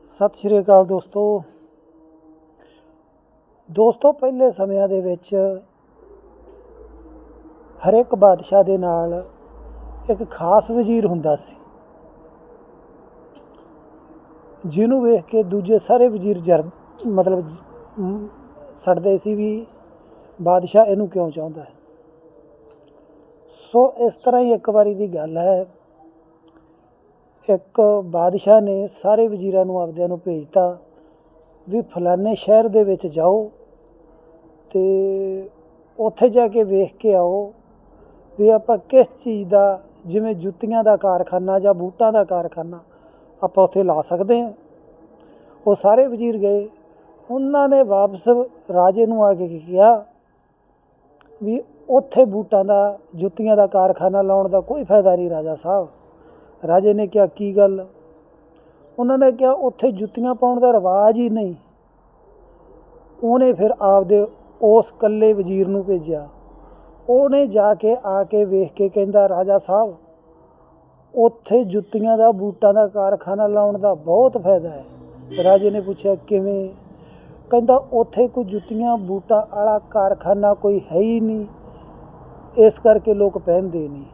ਸਤਿ ਸ਼੍ਰੀ ਅਕਾਲ ਦੋਸਤੋ। ਦੋਸਤੋ, ਪਹਿਲੇ ਸਮਿਆਂ ਦੇ ਵਿੱਚ ਹਰ ਇੱਕ ਬਾਦਸ਼ਾਹ ਦੇ ਨਾਲ ਇੱਕ ਖਾਸ ਵਜ਼ੀਰ ਹੁੰਦਾ ਸੀ, ਜਿਹਨੂੰ ਵੇਖ ਕੇ ਦੂਜੇ ਸਾਰੇ ਵਜ਼ੀਰ ਜਰ, ਮਤਲਬ ਜ- ਸੜਦੇ ਸੀ ਵੀ ਬਾਦਸ਼ਾਹ ਇਹਨੂੰ ਕਿਉਂ ਚਾਹੁੰਦਾ ਹੈ। ਸੋ ਇਸ ਤਰ੍ਹਾਂ ਹੀ ਇੱਕ ਵਾਰੀ ਦੀ ਗੱਲ ਹੈ ਇੱਕ ਬਾਦਸ਼ਾਹ ਨੇ ਸਾਰੇ ਵਜ਼ੀਰਾਂ ਨੂੰ ਆਪਦਿਆਂ ਨੂੰ ਭੇਜਤਾ ਵੀ ਫਲਾਣੇ ਸ਼ਹਿਰ ਦੇ ਵਿੱਚ ਜਾਓ ਤੇ ਉੱਥੇ ਜਾ ਕੇ ਵੇਖ ਕੇ ਆਓ ਵੀ ਆਪਾਂ ਕਿਸ ਚੀਜ਼ ਦਾ, ਜਿਵੇਂ ਜੁੱਤੀਆਂ ਦਾ ਕਾਰਖਾਨਾ ਜਾਂ ਬੂਟਾਂ ਦਾ ਕਾਰਖਾਨਾ ਆਪਾਂ ਉੱਥੇ ਲਾ ਸਕਦੇ ਹਾਂ। ਉਹ ਸਾਰੇ ਵਜ਼ੀਰ ਗਏ। ਉਹਨਾਂ ਨੇ ਵਾਪਸ ਰਾਜੇ ਨੂੰ ਆ ਕੇ ਕਿਹਾ ਵੀ ਉੱਥੇ ਬੂਟਾਂ ਦਾ, ਜੁੱਤੀਆਂ ਦਾ ਕਾਰਖਾਨਾ ਲਾਉਣ ਦਾ ਕੋਈ ਫਾਇਦਾ ਨਹੀਂ ਰਾਜਾ ਸਾਹਿਬ। ਰਾਜੇ ਨੇ ਕਿਹਾ, ਕੀ ਗੱਲ? ਉਹਨਾਂ ਨੇ ਕਿਹਾ, ਉੱਥੇ ਜੁੱਤੀਆਂ ਪਾਉਣ ਦਾ ਰਿਵਾਜ ਹੀ ਨਹੀਂ। ਉਹਨੇ ਫਿਰ ਆਪਦੇ ਉਸ ਕੱਲੇ ਵਜ਼ੀਰ ਨੂੰ ਭੇਜਿਆ। ਉਹਨੇ ਜਾ ਕੇ, ਆ ਕੇ ਵੇਖ ਕੇ ਕਹਿੰਦਾ, ਰਾਜਾ ਸਾਹਿਬ, ਉੱਥੇ ਜੁੱਤੀਆਂ ਦਾ, ਬੂਟਾਂ ਦਾ, ਕਾਰਖਾਨਾ ਲਾਉਣ ਦਾ ਬਹੁਤ ਫਾਇਦਾ ਹੈ। ਰਾਜੇ ਨੇ ਪੁੱਛਿਆ, ਕਿਵੇਂ? ਕਹਿੰਦਾ, ਉੱਥੇ ਕੋਈ ਜੁੱਤੀਆਂ, ਬੂਟਾਂ ਵਾਲਾ ਕਾਰਖਾਨਾ ਕੋਈ ਹੈ ਹੀ ਨਹੀਂ। ਇਸ ਕਰਕੇ ਲੋਕ ਪਹਿਨਦੇ ਨਹੀਂ।